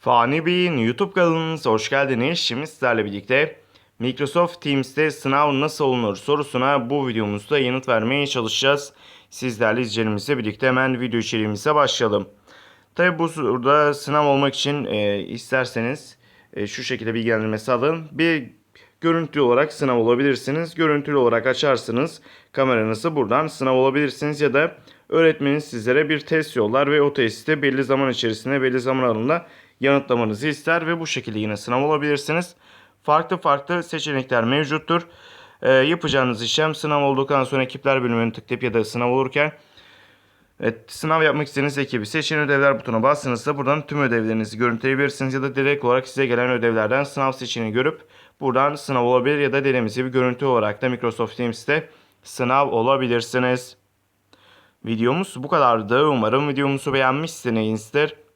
Fani Bey'in YouTube kanalınıza hoş geldiniz. Şimdi sizlerle birlikte Microsoft Teams'te sınav nasıl olunur sorusuna bu videomuzda yanıt vermeye çalışacağız. Sizlerle izleyicilerimizle birlikte hemen video içeriğimize başlayalım. Tabi bu burada sınav olmak için e, isterseniz e, şu şekilde bilgilendirmesi alın. Bir görüntülü olarak sınav olabilirsiniz. Görüntülü olarak açarsınız kameranızı buradan sınav olabilirsiniz ya da öğretmeniniz sizlere bir test yollar ve o testi belli zaman içerisinde belli zaman aralığında yanıtlamanızı ister ve bu şekilde yine sınav olabilirsiniz. Farklı farklı seçenekler mevcuttur. E, yapacağınız işlem sınav olduktan sonra ekipler bölümünü tıklayıp ya da sınav olurken Evet, sınav yapmak istediğiniz ekibi seçin ödevler butonuna bastığınızda buradan tüm ödevlerinizi görüntüleyebilirsiniz ya da direkt olarak size gelen ödevlerden sınav seçeneğini görüp buradan sınav olabilir ya da dediğimiz gibi görüntü olarak da Microsoft Teams'te sınav olabilirsiniz. Videomuz bu kadardı. Umarım videomuzu beğenmişsinizdir.